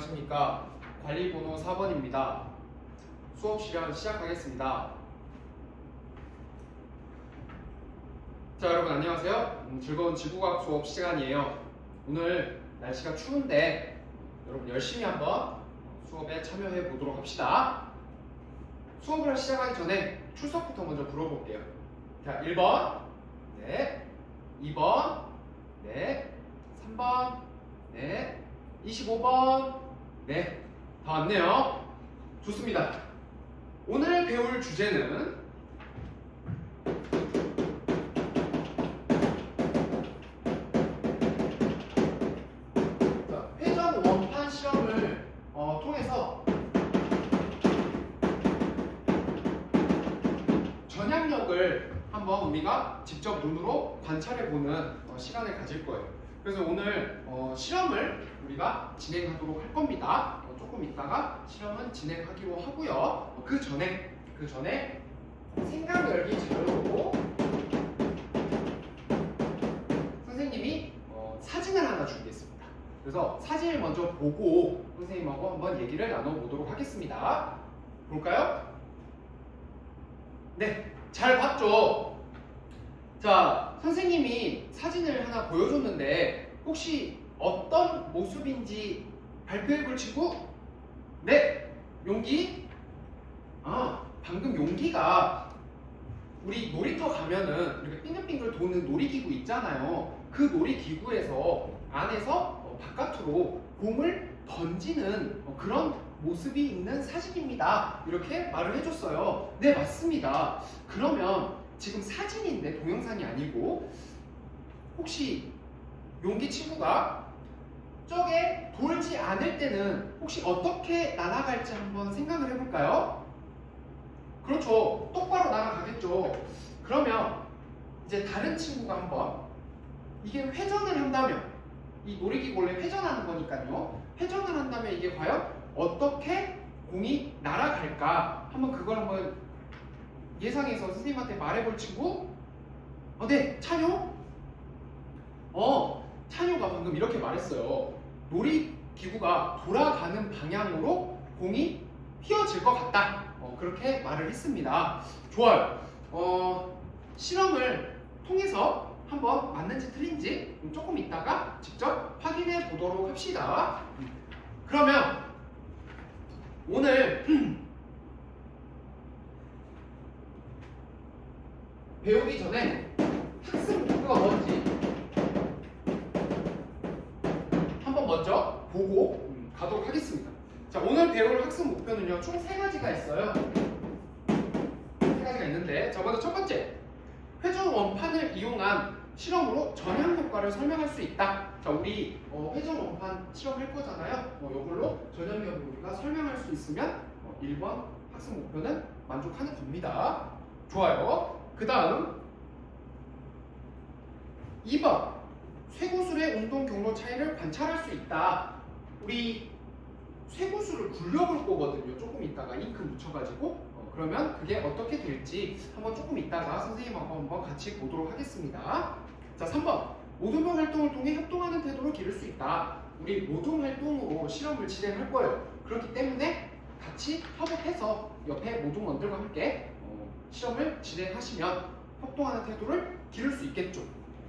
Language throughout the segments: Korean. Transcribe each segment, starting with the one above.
안녕하십니까. 관리번호 4번입니다. 수업 시간 시작하겠습니다. 자, 여러분 안녕하세요. 음, 즐거운 지구과학 수업 시간이에요. 오늘 날씨가 추운데 여러분 열심히 한번 수업에 참여해 보도록 합시다. 수업을 시작하기 전에 출석부터 먼저 물어볼게요. 자, 1번. 네. 2번. 네. 3번. 네. 25번. 네. 다 왔네요. 좋습니다. 오늘 배울 주제는 자, 회전 원판 실험을 어, 통해서 전향력을 한번 우리가 직접 눈으로 관찰해 보는 어, 시간을 가질 거예요. 그래서 오늘 어, 실험을 우리가 진행하도록 할 겁니다. 어, 조금 있다가 실험은 진행하기로 하고요. 어, 그 전에 그 전에 생각 열기 자료로 선생님이 어, 사진을 하나 준비했습니다. 그래서 사진을 먼저 보고 선생님하고 한번 얘기를 나눠보도록 하겠습니다. 볼까요? 네, 잘 봤죠? 자, 선생님이 사진을 하나 보여줬는데 혹시 어떤 모습인지 발표해 볼 친구? 네, 용기? 아, 방금 용기가 우리 놀이터 가면은 이렇게 빙글빙글 도는 놀이기구 있잖아요. 그 놀이기구에서 안에서 어, 바깥으로 공을 던지는 어, 그런 모습이 있는 사진입니다. 이렇게 말을 해줬어요. 네, 맞습니다. 그러면 지금 사진인데 동영상이 아니고 혹시 용기 친구가 돌지 않을 때는 혹시 어떻게 날아갈지 한번 생각을 해볼까요? 그렇죠. 똑바로 날아가겠죠. 그러면 이제 다른 친구가 한번 이게 회전을 한다면 이 놀이기구 원래 회전하는 거니까요. 회전을 한다면 이게 과연 어떻게 공이 날아갈까? 한번 그걸 한번 예상해서 선생님한테 말해볼 친구? 어, 네, 찬효? 어, 찬효가 방금 이렇게 말했어요. 놀이 기구가 돌아가는 방향으로 공이 휘어질 것 같다. 어, 그렇게 말을 했습니다. 좋아요. 어, 실험을 통해서 한번 맞는지 틀린지 조금 이따가 직접 확인해 보도록 합시다. 그러면 오늘 배우기 전에 학습 목표가 뭔지 보고 음, 가도록 하겠습니다. 자, 오늘 배울 학습 목표는요, 총 세 가지가 있어요. 세 가지가 있는데, 자, 먼저 첫 번째. 회전 원판을 이용한 실험으로 전향 효과를 설명할 수 있다. 자, 우리 어, 회전 원판 실험할 거잖아요. 어, 이걸로 전향력을 우리가 설명할 수 있으면 어, 1번 학습 목표는 만족하는 겁니다. 좋아요. 그 다음 2번 쇠구슬의 운동 경로 차이를 관찰할 수 있다. 우리 쇠구슬을 굴려볼 거거든요. 조금 있다가 잉크 묻혀가지고 어, 그러면 그게 어떻게 될지 한번 조금 있다가 선생님하고 한번 같이 보도록 하겠습니다. 자, 3번 모둠 활동을 통해 협동하는 태도를 기를 수 있다. 우리 모둠 활동으로 실험을 진행할 거예요. 그렇기 때문에 같이 협업해서 옆에 모둠원들과 함께 어, 실험을 진행하시면 협동하는 태도를 기를 수 있겠죠.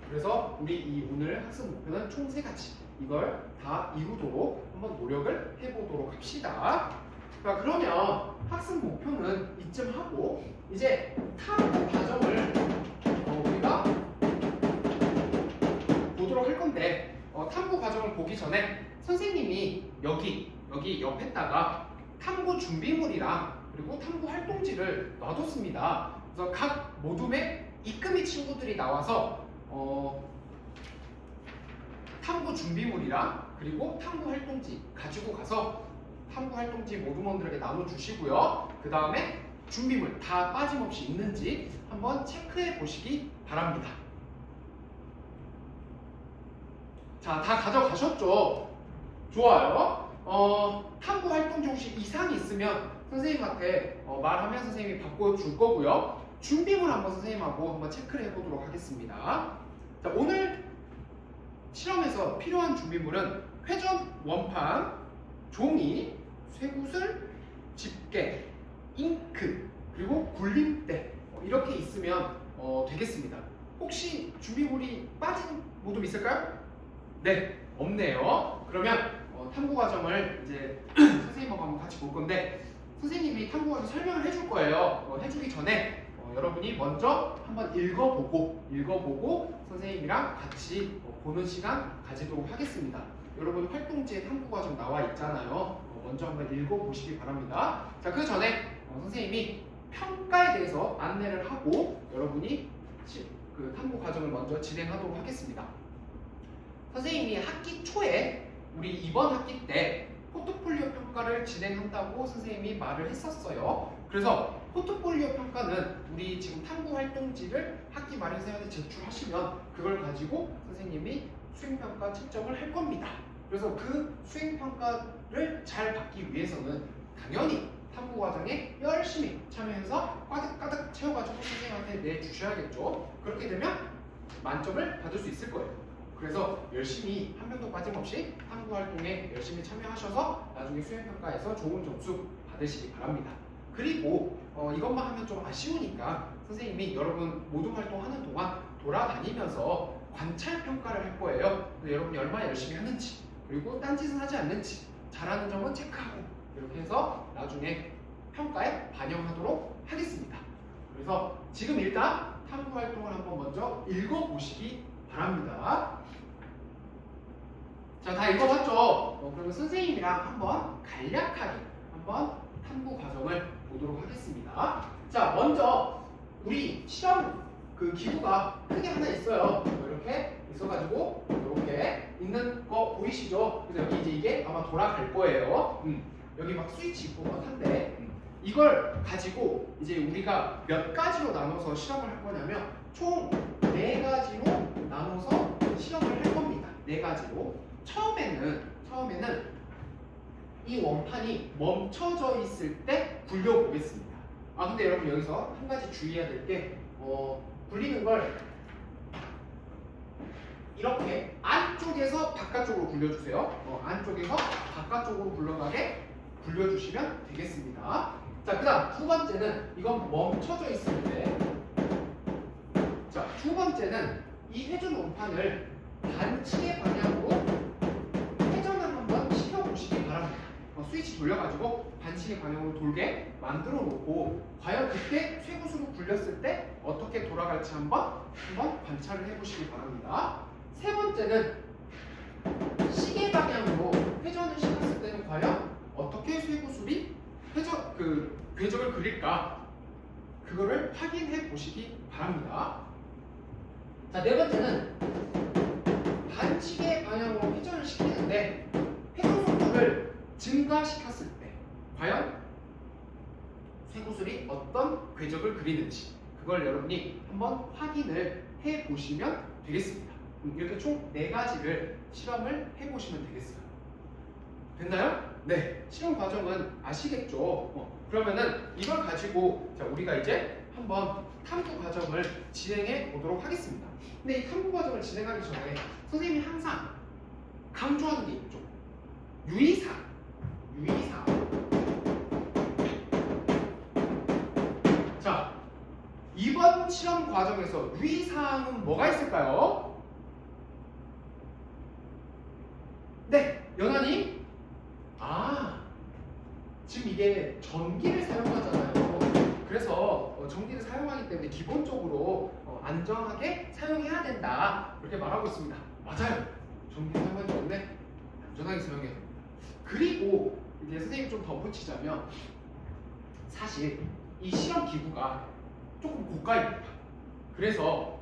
그래서 우리 이 오늘 학습 목표는 총 세 가지. 이걸 다 이루도록 한번 노력을 해보도록 합시다. 자, 그러면 학습 목표는 이쯤 하고 이제 탐구 과정을 어, 우리가 보도록 할 건데 어, 탐구 과정을 보기 전에 선생님이 여기 여기 옆에다가 탐구 준비물이랑 그리고 탐구 활동지를 놔뒀습니다. 그래서 각 모둠의 이끄미 친구들이 나와서 어, 탐구 준비물이랑 그리고 탐구 활동지 가지고 가서 탐구 활동지 모둠원들에게 나눠주시고요. 그 다음에 준비물 다 빠짐없이 있는지 한번 체크해 보시기 바랍니다. 자, 다 가져가셨죠? 좋아요. 어, 탐구 활동지 혹시 이상이 있으면 선생님한테 어, 말하면 선생님이 바꿔줄 거고요. 준비물 한번 선생님하고 한번 체크를 해보도록 하겠습니다. 자, 오늘 실험에서 필요한 준비물은 회전 원판, 종이, 쇠구슬, 집게, 잉크, 그리고 굴림대 어, 이렇게 있으면 어, 되겠습니다. 혹시 준비물이 빠진 모둠 있을까요? 네, 없네요. 그러면 어, 탐구 과정을 이제 선생님하고 한번 같이 볼 건데 선생님이 탐구 과정 설명을 해줄 거예요. 어, 해주기 전에 어, 여러분이 먼저 한번 읽어보고 읽어보고 선생님이랑 같이 어, 보는 시간 가지도록 하겠습니다. 여러분 활동지에 탐구 과정 나와 있잖아요. 어, 먼저 한번 읽어보시기 바랍니다. 자, 그 전에 어, 선생님이 평가에 대해서 안내를 하고 여러분이 시- 그 탐구 과정을 먼저 진행하도록 하겠습니다. 선생님이 학기 초에 우리 이번 학기 때 포트폴리오 평가를 진행한다고 선생님이 말을 했었어요. 그래서 포트폴리오 평가는 우리 지금 탐구 활동지를 학기 말에 선생님한테 제출하시면 그걸 가지고 선생님이 수행평가 채점을 할 겁니다. 그래서 그 수행평가를 잘 받기 위해서는 당연히 탐구 과정에 열심히 참여해서 가득가득 채워가지고 선생님한테 내주셔야겠죠. 그렇게 되면 만점을 받을 수 있을 거예요. 그래서 열심히 한 명도 빠짐없이 탐구 활동에 열심히 참여하셔서 나중에 수행평가에서 좋은 점수 받으시기 바랍니다. 그리고 어, 이것만 하면 좀 아쉬우니까 선생님이 여러분 모든 활동하는 동안 돌아다니면서 관찰 평가를 할 거예요. 여러분이 얼마나 열심히 하는지 그리고 딴짓은 하지 않는지 잘하는 점은 체크하고 이렇게 해서 나중에 평가에 반영하도록 하겠습니다. 그래서 지금 일단 탐구 활동을 한번 먼저 읽어보시기 바랍니다. 자, 다 읽어봤죠? 어, 그러면 선생님이랑 한번 간략하게 한번 탐구 과정을 보도록 하겠습니다. 자, 먼저 우리 실험 그 기구가 크게 하나 있어요. 이렇게 있어가지고 이렇게 있는 거 보이시죠? 그래서 여기 이제 이게 아마 돌아갈 거예요. 음, 여기 막 스위치 있고 막 한데 음, 이걸 가지고 이제 우리가 몇 가지로 나눠서 실험을 할 거냐면 총 네 가지로 나눠서 실험을 할 겁니다. 네 가지로 처음에는 처음에는 이 원판이 멈춰져 있을 때 굴려보겠습니다. 아 근데 여러분 여기서 한 가지 주의해야 될게 어, 굴리는 걸 이렇게 안쪽에서 바깥쪽으로 굴려주세요. 어, 안쪽에서 바깥쪽으로 굴러가게 굴려주시면 되겠습니다. 자, 그 다음 두 번째는 이건 멈춰져 있을 때. 자, 두 번째는 이 회전 원판을 반칙의 방향으로 스위치 돌려가지고 반칙의 방향으로 돌게 만들어 놓고 과연 그때 쇠구슬로 굴렸을 때 어떻게 돌아갈지 한번 한번 관찰을 해보시기 바랍니다. 세 번째는 시계 방향으로 회전을 시켰을 때는 과연 어떻게 쇠구슬이 회전 그 궤적을 그릴까 그거를 확인해 보시기 바랍니다. 자 네 번째는 반칙의 방향으로 회전을 시키는데 증가시켰을 때 과연 쇠구슬이 어떤 궤적을 그리는지 그걸 여러분이 한번 확인을 해 보시면 되겠습니다. 음, 이렇게 총네 가지를 실험을 해 보시면 되겠어요. 됐나요? 네. 실험 과정은 아시겠죠? 어, 그러면은 이걸 가지고 자, 우리가 이제 한번 탐구 과정을 진행해 보도록 하겠습니다. 근데 이 탐구 과정을 진행하기 전에 선생님이 항상 강조하는 게 있죠. 유의사항. 유의사항. 자, 이번 실험 과정에서 유의사항은 뭐가 있을까요? 네, 연하님. 아, 지금 이게 전기를 사용하잖아요. 그래서 어, 전기를 사용하기 때문에 기본적으로 어, 안전하게 사용해야 된다. 이렇게 말하고 있습니다. 맞아요. 전기 사용하기 때문에 안전하게 사용해야 됩니다. 그리고 이제 선생님 좀 덧붙이자면 사실 이 실험 기구가 조금 고가입니다. 그래서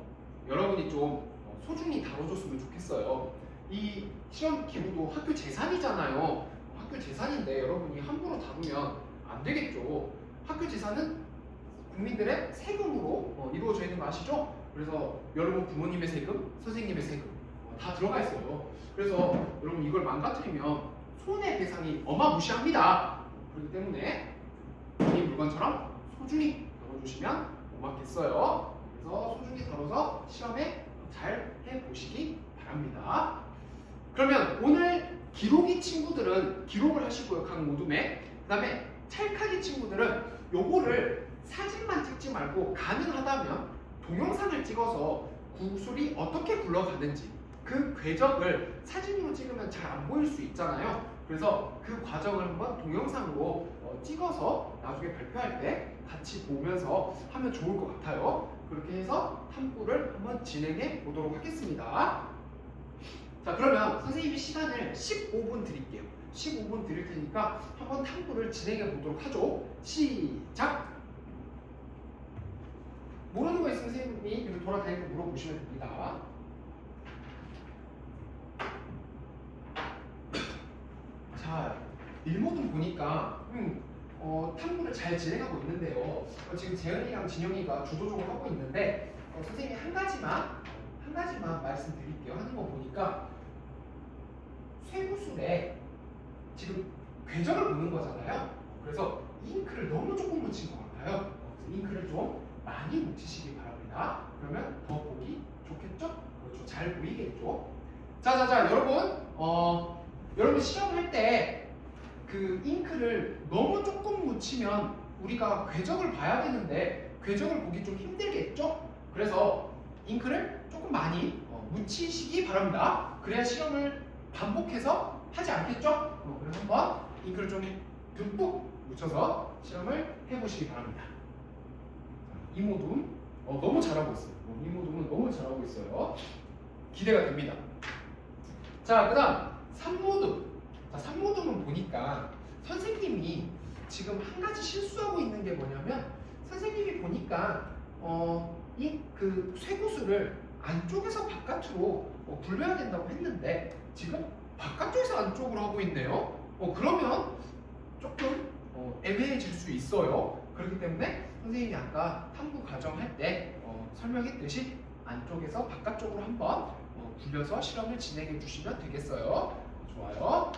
여러분이 좀 어, 소중히 다뤄줬으면 좋겠어요. 이 실험 기구도 학교 재산이잖아요. 학교 재산인데 여러분이 함부로 다루면 안 되겠죠. 학교 재산은 국민들의 세금으로 어, 이루어져 있는 거 아시죠? 그래서 여러분 부모님의 세금, 선생님의 세금 어, 다 들어가 있어요. 그래서 여러분 이걸 망가뜨리면 손해배상이 어마무시합니다. 그렇기 때문에 이 물건처럼 소중히 다뤄주시면 고맙겠어요. 그래서 소중히 다뤄서 시험에 잘 해보시기 바랍니다. 그러면 오늘 기록이 친구들은 기록을 하시고요. 각 모둠에. 그 다음에 찰칵이 친구들은 요거를 사진만 찍지 말고 가능하다면 동영상을 찍어서 구슬이 어떻게 굴러가는지 그 궤적을 사진으로 찍으면 잘 안 보일 수 있잖아요. 그래서 그 과정을 한번 동영상으로 어, 찍어서 나중에 발표할 때 같이 보면서 하면 좋을 것 같아요. 그렇게 해서 탐구를 한번 진행해 보도록 하겠습니다. 자, 그러면 선생님이 시간을 15분 드릴게요. 15분 드릴 테니까 한번 탐구를 진행해 보도록 하죠. 시작! 모르는 거 있으면 선생님이 계속 돌아다니면서 물어보시면 됩니다. 자, 일모든 보니까 음, 어, 탐구를 잘 진행하고 있는데요. 어, 지금 재현이랑 진영이가 주도적으로 하고 있는데 어, 선생님이 한 가지만 한 가지만 말씀드릴게요. 하는 거 보니까 쇠구슬에 지금 궤적을 보는 거잖아요. 그래서 잉크를 너무 조금 묻힌 것 같아요. 잉크를 좀 많이 묻히시기 바랍니다. 그러면 더 보기 좋겠죠? 그렇죠. 잘 보이겠죠? 자자자 여러분 어 여러분 시험할 때 그 잉크를 너무 조금 묻히면 우리가 궤적을 봐야 되는데 궤적을 보기 좀 힘들겠죠? 그래서 잉크를 조금 많이 어, 묻히시기 바랍니다. 그래야 시험을 반복해서 하지 않겠죠? 어, 그래서 한번 잉크를 좀 듬뿍 묻혀서 시험을 해보시기 바랍니다. 이모둠 어, 너무 잘하고 있어요. 어, 이모둠은 너무 잘하고 있어요. 기대가 됩니다. 자, 그 다음 삼모둠. 자, 삼모둠은 보니까 선생님이 지금 한 가지 실수하고 있는 게 뭐냐면 선생님이 보니까 어, 이그 쇠구슬을 안쪽에서 바깥으로 어, 굴려야 된다고 했는데 지금 바깥쪽에서 안쪽으로 하고 있네요. 어, 그러면 조금 어, 애매해질 수 있어요. 그렇기 때문에 선생님이 아까 탐구 과정 할 때 어, 설명했듯이 안쪽에서 바깥쪽으로 한번 어, 굴려서 실험을 진행해 주시면 되겠어요. 좋아요.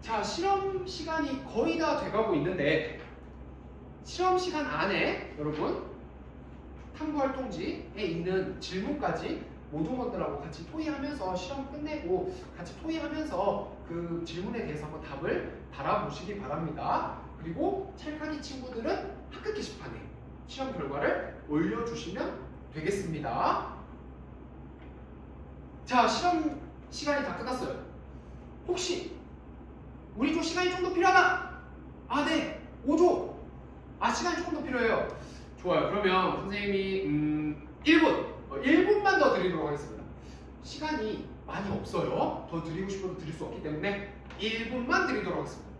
자, 실험 시간이 거의 다 돼가고 있는데 실험 시간 안에 여러분 탐구 활동지에 있는 질문까지 모든 것들하고 같이 토의하면서 실험 끝내고 같이 토의하면서 그 질문에 대해서 한번 답을 달아보시기 바랍니다. 그리고 찰카니 친구들은 학급 게시판에 시험 결과를 올려주시면 되겠습니다. 자, 실험 시간이 다 끝났어요. 혹시 우리 좀 시간이 좀 더 필요하다? 아, 네. 5조. 아, 시간이 조금 더 필요해요. 좋아요. 그러면 선생님이 음, 1분. 어, 1분만 더 드리도록 하겠습니다. 시간이 많이 없어요. 더 드리고 싶어도 드릴 수 없기 때문에 1분만 드리도록 하겠습니다.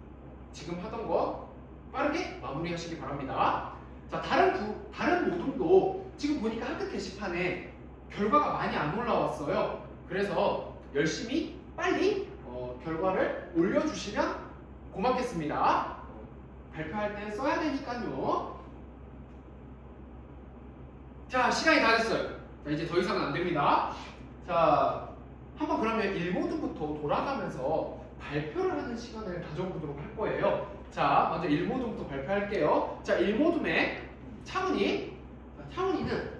지금 하던 거 빠르게 마무리하시기 바랍니다. 자, 다른 구, 다른 모둠도 지금 보니까 학급 게시판에 결과가 많이 안 올라왔어요. 그래서 열심히 빨리 어, 결과를 올려주시면 고맙겠습니다. 어, 발표할 때 써야 되니까요. 자, 시간이 다 됐어요. 자, 이제 더 이상은 안 됩니다. 자, 한번 그러면 1모드부터 돌아가면서 발표를 하는 시간을 가져보도록 할 거예요. 자, 먼저 1모드부터 발표할게요. 자, 1모드에 차은이, 자, 차은이는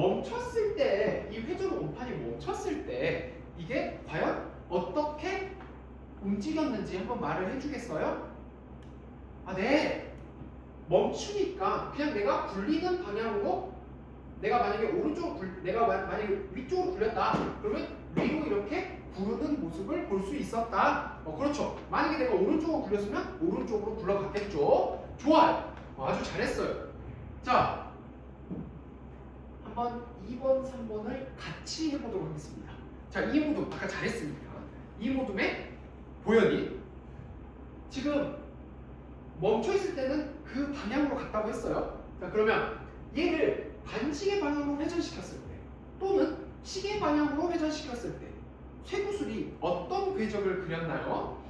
멈췄을 때, 이 회전 원판이 멈췄을 때, 이게 과연 어떻게 움직였는지 한번 말을 해주겠어요? 아, 네. 멈추니까 그냥 내가 굴리는 방향으로 내가 만약에 오른쪽으로 굴, 내가 마- 만약에 위쪽으로 굴렸다. 그러면 위로 이렇게 구르는 모습을 볼 수 있었다. 어 그렇죠. 만약에 내가 오른쪽으로 굴렸으면 오른쪽으로 굴러갔겠죠? 좋아요. 어, 아주 잘했어요. 자 한번 2번 3번을 같이 해보도록 하겠습니다. 자 이 모둠 아까 잘했습니다. 이 모둠의 보현이 지금 멈춰 있을 때는 그 방향으로 갔다고 했어요. 자 그러면 얘를 반시계 방향으로 회전시켰을 때 또는 시계 방향으로 회전시켰을 때 쇠구슬이 어떤 궤적을 그렸나요?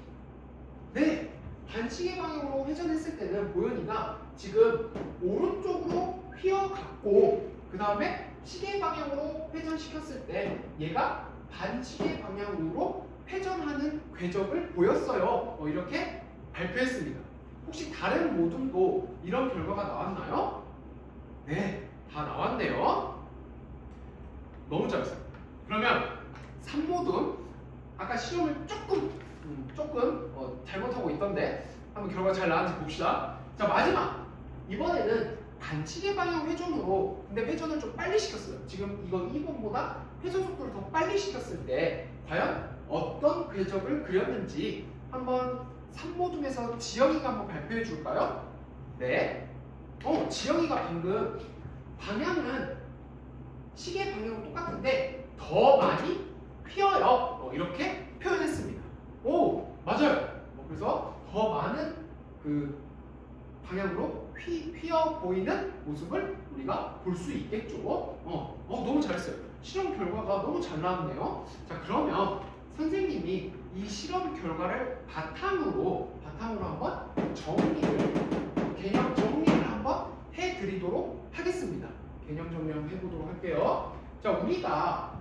네, 반시계 방향으로 회전했을 때는 보현이가 지금 오른쪽으로 휘어갔고 그 다음에 시계 방향으로 회전시켰을 때 얘가 반시계 방향으로 회전하는 궤적을 보였어요. 어, 이렇게 발표했습니다. 혹시 다른 모둠도 이런 결과가 나왔나요? 네, 다 나왔네요. 너무 잘했어요. 그러면 3모둠 아까 시험을 조금 음, 조금 어, 잘못하고 있던데 한번 결과 잘 나왔는지 봅시다. 자 마지막 이번에는 반칙의 방향 회전으로 근데 회전을 좀 빨리 시켰어요. 지금 이거 2번보다 회전 속도를 더 빨리 시켰을 때 과연 어떤 궤적을 그렸는지 한번 3모둠에서 지영이가 한번 발표해 줄까요? 네. 어 지영이가 방금 방향은 시계 방향은 똑같은데 더 많이 휘어요. 어, 이렇게 표현했습니다. 오 맞아요. 어, 그래서 더 많은 그 방향으로 휘, 휘어 보이는 모습을 우리가 볼 수 있겠죠. 어, 어, 너무 잘했어요. 실험 결과가 너무 잘 나왔네요. 자, 그러면 선생님이 이 실험 결과를 바탕으로 바탕으로 한번 정리를 개념 정리를 한번 해드리도록 하겠습니다. 개념 정리를 해보도록 할게요. 자, 우리가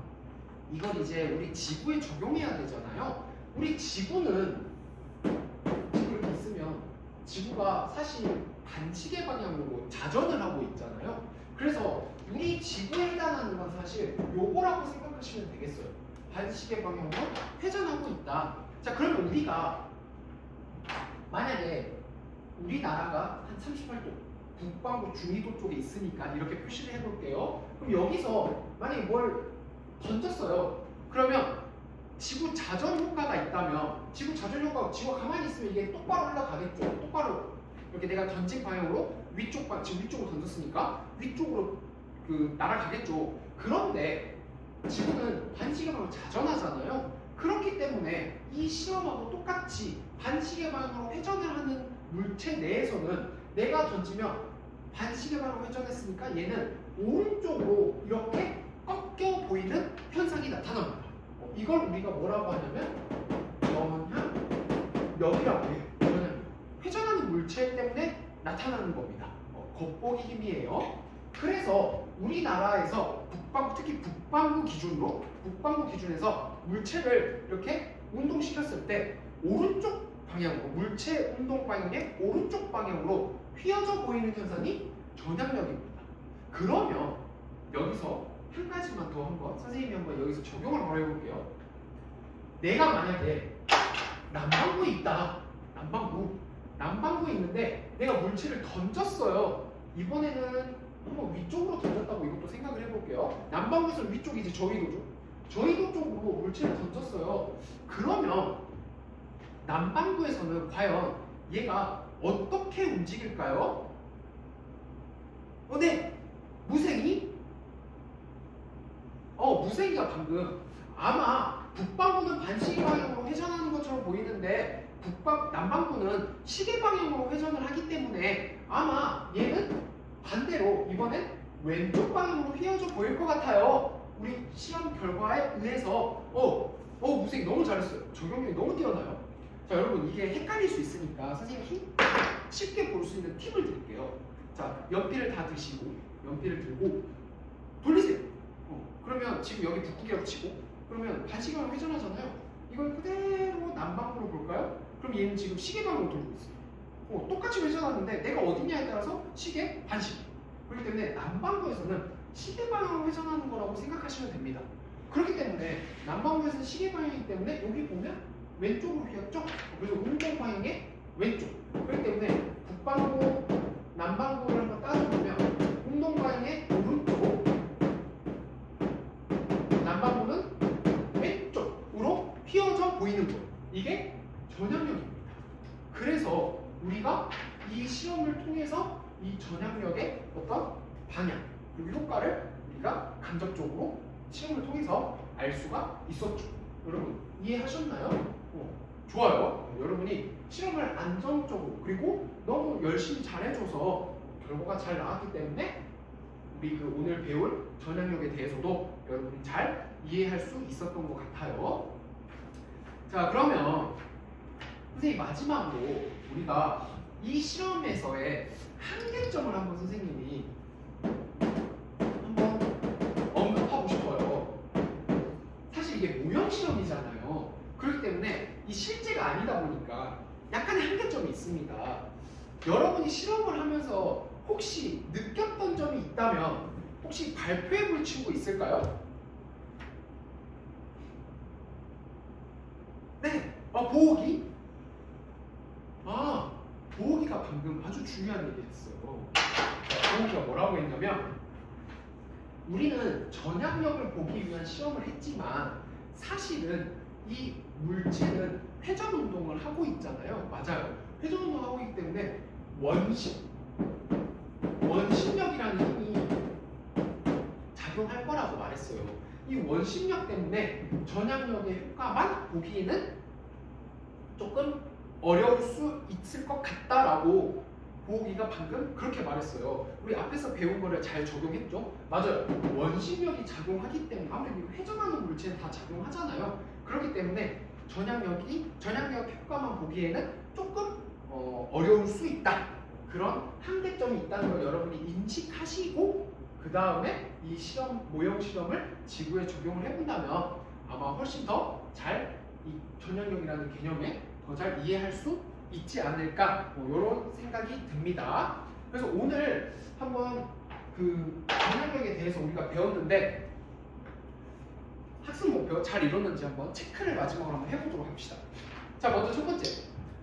이걸 이제 우리 지구에 적용해야 되잖아요. 우리 지구는 지구 이렇게 있으면 지구가 사실 반시계 방향으로 자전을 하고 있잖아요. 그래서 우리 지구에 해당하는 건 사실 요거라고 생각하시면 되겠어요. 반시계 방향으로 회전하고 있다. 자, 그러면 우리가 만약에 우리나라가 한 38도 북반구 중위도 쪽에 있으니까 이렇게 표시를 해볼게요. 그럼 여기서 만약에 뭘 던졌어요. 그러면 지구 자전 효과가 있다면 지구 자전 효과가 지구가 가만히 있으면 이게 똑바로 올라가겠죠. 똑바로 이렇게 내가 던진 방향으로 위쪽 방 지금 위쪽으로 던졌으니까 위쪽으로 그 날아가겠죠. 그런데 지구는 반시계 방향으로 자전하잖아요. 그렇기 때문에 이 실험하고 똑같이 반시계 방향으로 회전을 하는 물체 내에서는 내가 던지면 반시계 방향으로 회전했으니까 얘는 오른쪽으로 이렇게 꺾여 보이는 현상이 나타납니다. 어, 이걸 우리가 뭐라고 하냐면 영향력이라고 해요. 물체 때문에 나타나는 겁니다. 어, 겉보기 힘이에요. 그래서 우리나라에서 북반구 특히 북반구 기준으로 북반구 기준에서 물체를 이렇게 운동시켰을 때 오른쪽 방향으로 물체 운동 방향의 오른쪽 방향으로 휘어져 보이는 현상이 전향력입니다. 그러면 여기서 한 가지만 더 한번 선생님이 한번 여기서 적용을 바로 해볼게요. 내가 만약에 남반구에 있다. 남반구. 남반구에 있는데 내가 물체를 던졌어요. 이번에는 한번 위쪽으로 던졌다고 이것도 생각을 해볼게요. 남반구에서는 위쪽이 이제 저희도죠. 저희도 쪽으로 물체를 던졌어요. 그러면 남반구에서는 과연 얘가 어떻게 움직일까요? 어, 네. 무생이? 어, 무생이가 방금 아마 북반구는 반시계 방향으로 회전하는 것처럼 보이는데 북방 남반구는 시계 방향으로 회전을 하기 때문에 아마 얘는 반대로 이번엔 왼쪽 방향으로 휘어져 보일 것 같아요. 우리 시험 결과에 의해서 어, 어 무생이 너무 잘했어요. 적용력이 너무 뛰어나요. 자 여러분 이게 헷갈릴 수 있으니까 선생님이 힘- 쉽게 볼 수 있는 팁을 드릴게요. 자 연필을 다 드시고 연필을 들고 돌리세요. 어, 그러면 지금 여기 북극이라고 치고 그러면 반시계로 회전하잖아요. 이걸 그대로 남방으로 볼까요? 그럼 얘는 지금 시계 방향으로 돌고 있어요. 어, 똑같이 회전하는데 내가 어디냐에 따라서 시계 반시계. 그렇기 때문에 남방구에서는 시계 방향으로 회전하는 거라고 생각하시면 됩니다. 그렇기 때문에 남방구에서는 시계 방향이기 때문에 여기 보면 왼쪽으로 휘었죠? 그래서 운동 방향의 왼쪽. 그렇기 때문에 북방구, 남방구를 한번 따져보면 운동 방향의 오른쪽, 남방구는 왼쪽으로 휘어져 보이는 거예요. 이게 전향력입니다. 그래서 우리가 이 시험을 통해서 이 전향력의 어떤 방향 그리고 효과를 우리가 간접적으로 시험을 통해서 알 수가 있었죠. 여러분 이해하셨나요? 어, 좋아요. 어, 여러분이 시험을 안정적으로 그리고 너무 열심히 잘해줘서 결과가 잘 나왔기 때문에 우리 그 오늘 배울 전향력에 대해서도 여러분이 잘 이해할 수 있었던 것 같아요. 자 그러면 선생님 마지막으로 우리가 이 실험에서의 한계점을 한번 선생님이 한번 언급하고 싶어요. 사실 이게 모형 시험이잖아요. 그렇기 때문에 이 실제가 아니다 보니까 약간의 한계점이 있습니다. 여러분이 실험을 하면서 혹시 느꼈던 점이 있다면 혹시 발표해 볼 친구 있을까요? 보호기? 아, 보호기가 방금 아주 중요한 얘기 했어요. 자, 보호기가 뭐라고 했냐면, 우리는 전향력을 보기 위한 시험을 했지만, 사실은 이 물질은 회전 운동을 하고 있잖아요. 맞아요. 회전 운동을 하고 있기 때문에 원심, 원심력이라는 힘이 작용할 거라고 말했어요. 이 원심력 때문에 전향력의 효과만 보기에는 조금 어려울 수 있을 것 같다라고 보기가 방금 그렇게 말했어요. 우리 앞에서 배운 거를 잘 적용했죠? 맞아요. 원심력이 작용하기 때문에 아무래도 회전하는 물체는 다 작용하잖아요. 그렇기 때문에 전향력이 전향력 효과만 보기에는 조금 어, 어려울 수 있다. 그런 한계점이 있다는 걸 여러분이 인식하시고 그 다음에 이 시험 모형 실험을 지구에 적용을 해본다면 아마 훨씬 더 잘 이 전향력이라는 개념에 더 잘 이해할 수 있지 않을까 뭐 이런 생각이 듭니다. 그래서 오늘 한번 그 전향력에 대해서 우리가 배웠는데 학습 목표 잘 이뤘는지 한번 체크를 마지막으로 한번 해보도록 합시다. 자 먼저 첫 번째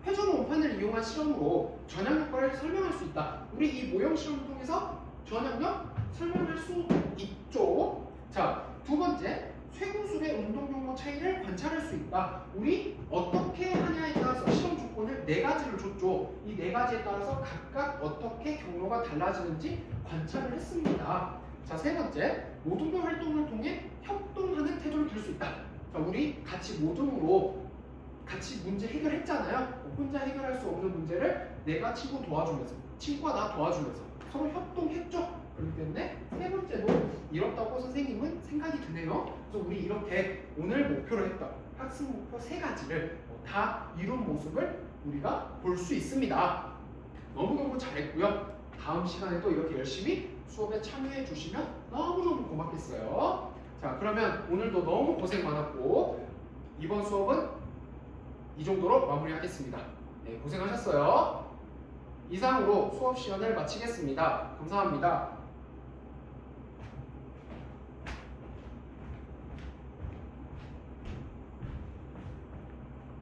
회전 원판을 이용한 실험으로 전향 효과를 설명할 수 있다. 우리 이 모형 실험을 통해서 전향력 설명할 수 있죠. 자, 두 번째, 쇠구슬의 운동 경로 차이를 관찰할 수 있다. 우리 어떻게 하냐에 따라서 실험 조건을 네 가지를 줬죠. 이 네 가지에 따라서 각각 어떻게 경로가 달라지는지 관찰을 했습니다. 자, 세 번째, 모둠의 활동을 통해 협동하는 태도를 들 수 있다. 자, 우리 같이 모둠으로 같이 문제 해결했잖아요. 혼자 해결할 수 없는 문제를 내가 친구 도와주면서, 친구가 나 도와주면서 서로 협동했죠. 그렇기 때문에 세 번째도 이렇다고 선생님은 생각이 드네요. 그래서 우리 이렇게 오늘 목표로 했던 학습 목표 세 가지를 어, 다 이룬 모습을 우리가 볼 수 있습니다. 너무너무 잘했고요. 다음 시간에도 이렇게 열심히 수업에 참여해 주시면 너무너무 고맙겠어요. 자, 그러면 오늘도 너무 고생 많았고 이번 수업은 이 정도로 마무리하겠습니다. 네, 고생하셨어요. 이상으로 수업 시간을 마치겠습니다. 감사합니다.